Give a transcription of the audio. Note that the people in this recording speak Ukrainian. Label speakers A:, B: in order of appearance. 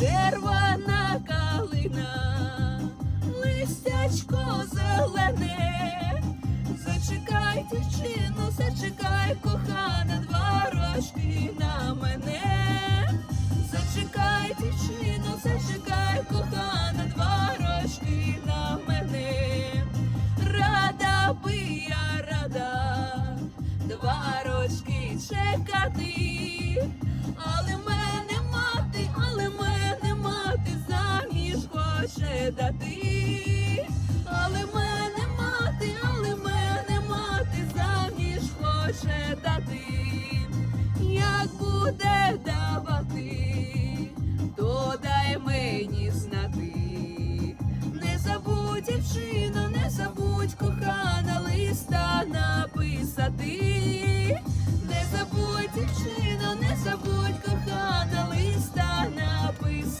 A: червона калина, листячко зелене, зачекай, дівчину, зачекай, кохана, два рожки на мене, зачекай, дівчину, зачекай, кохана, два рожки на мене, рада би я рада, два рочки чекати. передати, але мене мати, але мене мати заміж хоче дати, як буде давати, то дай мені знати, не забудь, дівчина, не забудь, кохана листа написати.